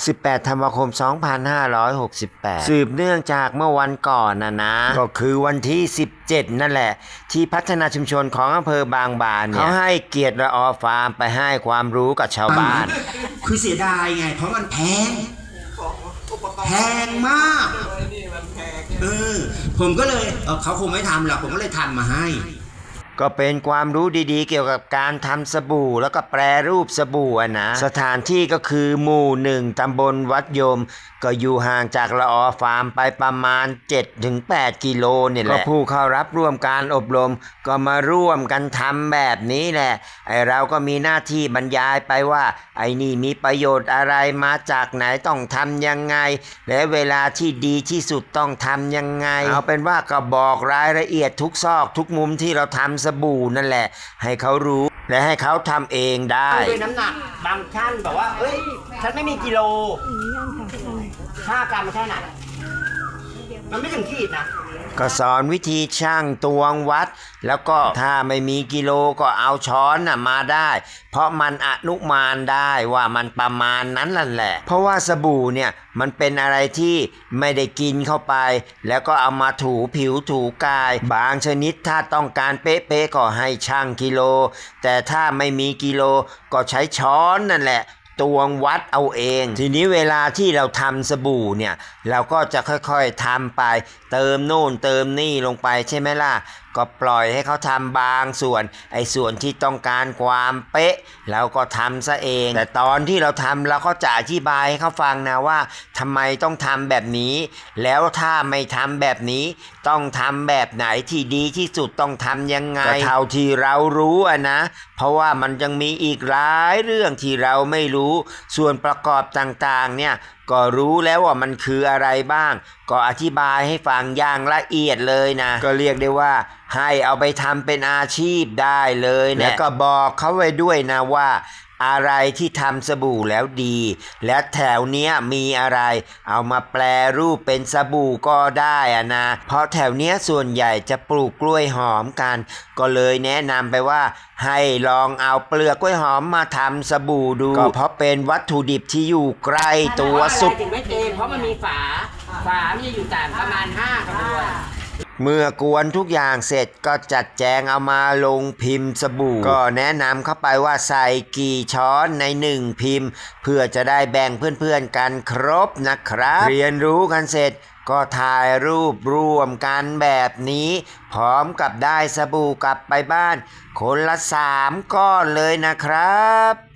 18 ธันวาคม 2568 สืบเนื่องจากเมื่อวันก่อนนะนะ ก็คือวันที่ 17 นั่นแหละ ที่พัฒนาชุมชนของอำเภอบางบานเนี่ยเขาให้เกียรติระออฟาร์มไปให้ความรู้กับชาวบ้าน คือเสียดายไง เพราะมันแพง แพงมาก เออ ผมก็เลยเออเขาคงไม่ทำหรอก ผมก็เลยทำมาให้ ก็เป็นความรู้ดีๆ เกี่ยวกับการทำสบู่ แล้วก็แปรรูปสบู่นะ สถานที่ก็คือหมู่หนึ่งตำบลวัดโยม ก็อยู่ห่างจากละออฟาร์มไปประมาณ 7-8 กิโลเนี่ยแหละก็ผู้เข้ารับร่วมการอบรม ก็มาร่วมกันทำแบบนี้แหละไอเราก็มีหน้าที่บรรยายไปว่า ไอ้นี่มีประโยชน์อะไรมาจากไหนต้องทำยังไง และเวลาที่ดีที่สุดต้องทำยังไง เอาเป็นว่าก็บอกรายละเอียดทุกซอกทุกมุมที่เราทำสบู่นั่นแหละ ให้เขารู้และให้เขาทำเองได้ ด้วยน้ำหนักบางท่านบอกว่าเอ้ย ฉันไม่มีกิโลห้ากรัมมันแค่ไหน มันไม่ถึงขีดนะก็สอนวิธีช่างตวงวัด แล้วก็ถ้าไม่มีกิโลก็เอาช้อนน่ะมาได้ เพราะมันอนุมานได้ว่ามันประมาณนั้นนั่นแหละ เพราะว่าสบู่เนี่ยมันเป็นอะไรที่ไม่ได้กินเข้าไป แล้วก็เอามาถูผิวถูกาย บางชนิดถ้าต้องการเป๊ะๆก็ให้ช่างกิโล แต่ถ้าไม่มีกิโลก็ใช้ช้อนนั่นแหละ ตวงวัดเอาเอง ทีนี้เวลาที่เราทำสบู่เนี่ย เราก็จะค่อยๆทำไป เติมโน่นเติมนี่ลงไปใช่ไหมล่ะก็ปล่อยให้เขาทำบางส่วน ไอ้ส่วนที่ต้องการความเป๊ะเราก็ทำซะเอง แต่ตอนที่เราทำเราก็จะอธิบายให้เขาฟังนะว่าทำไมต้องทำแบบนี้ แล้วถ้าไม่ทำแบบนี้ ต้องทำแบบไหนที่ดีที่สุดต้องทำยังไงเท่าที่เรารู้อะนะ เพราะว่ามันยังมีอีกหลายเรื่องที่เราไม่รู้ ส่วนประกอบต่างๆเนี่ยก็รู้แล้วว่ามันคืออะไรบ้าง ก็อธิบายให้ฟังอย่างละเอียดเลยนะ ก็เรียกได้ว่าให้เอาไปทำเป็นอาชีพได้เลยนะแล้วก็บอกเขาไว้ด้วยนะว่า อะไรที่ทำสบู่แล้วดี และแถวเนี้ยมีอะไร เอามาแปลรูปเป็นสบู่ก็ได้อะนะ เพราะแถวเนี้ยส่วนใหญ่จะปลูกกล้วยหอมกัน ก็เลยแนะนำไปว่า ให้ลองเอาเปลือกกล้วยหอมมาทำสบู่ดู ก็เพราะเป็นวัตถุดิบที่อยู่ใกล้ตัวสุด ถึงไม่เต็มเพราะมันมีฝา ฝามันจะอยู่ต่างประมาณ5กระบวน เมื่อกวนทุกอย่างเสร็จก็จัดแจงเอามาลงพิมพ์สบู่ ก็แนะนำเข้าไปว่าใส่กี่ช้อนในหนึ่งพิมพ์ เพื่อจะได้แบ่งเพื่อนๆกันครบนะครับ เรียนรู้กันเสร็จก็ถ่ายรูปร่วมกันแบบนี้ พร้อมกับได้สบู่กลับไปบ้าน คนละสามก้อนเลยนะครับ